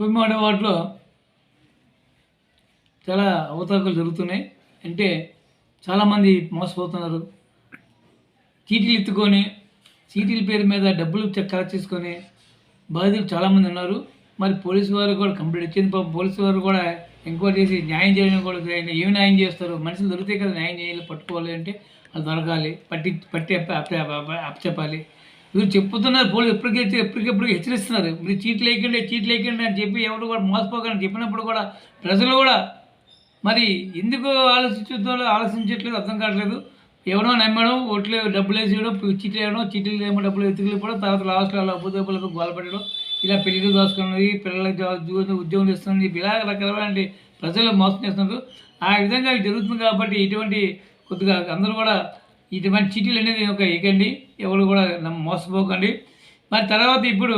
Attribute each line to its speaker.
Speaker 1: పులిమాడ వాటిలో చాలా అవతారాలు జరుగుతున్నాయి. అంటే చాలామంది మోసపోతున్నారు. చీటీలు ఎత్తుకొని చీటీల పేరు మీద డబ్బులు కలెక్ట్ చేసుకొని బాధితులు చాలామంది ఉన్నారు. మరి పోలీసు వారు కూడా కంప్లీట్ ఇచ్చింది. పాపం పోలీసు వారు కూడా ఎంక్వైరీ చేసి న్యాయం చేయడం కూడా ఏమి న్యాయం చేస్తారు? మనుషులు దొరికితే కదా న్యాయం చేయాలి పట్టుకోవాలి అంటే అది దొరకాలి. పట్టి పట్టి అప్ప అప్పచెప్పాలి. వీరు చెప్పుతున్నారు పోలీసు ఎప్పటికైతే ఎప్పటికెప్పుడు హెచ్చరిస్తున్నారు. మీరు చీట్లు వేయకండి చీట్లు వేయకండి అని చెప్పి ఎవరు కూడా మోసపోకండి చెప్పినప్పుడు కూడా ప్రజలు కూడా మరి ఎందుకు ఆలోచించుతో ఆలోచించట్లేదు అర్థం కావట్లేదు. ఎవడో నమ్మడం ఓట్లు డబ్బులు వేసేయడం చీట్లు వేయడం చీటీలు ఏమో డబ్బులు ఎత్తుకెళ్ళిపోవడం తర్వాత లాస్ట్లో అలా అబ్బు దెబ్బలకు ఇలా పెళ్ళికి దోసుకున్నది పిల్లలకి ఉద్యోగం చేస్తున్నది ఇస్తుంది ఇలా రకరకాల ప్రజలు మోసం చేస్తున్నారు. ఆ విధంగా జరుగుతుంది కాబట్టి ఇటువంటి కొద్దిగా అందరూ కూడా ఇటువంటి చీటీలు అనేది ఒక ఇకండి ఎవరు కూడా మోసపోకండి. మరి తర్వాత ఇప్పుడు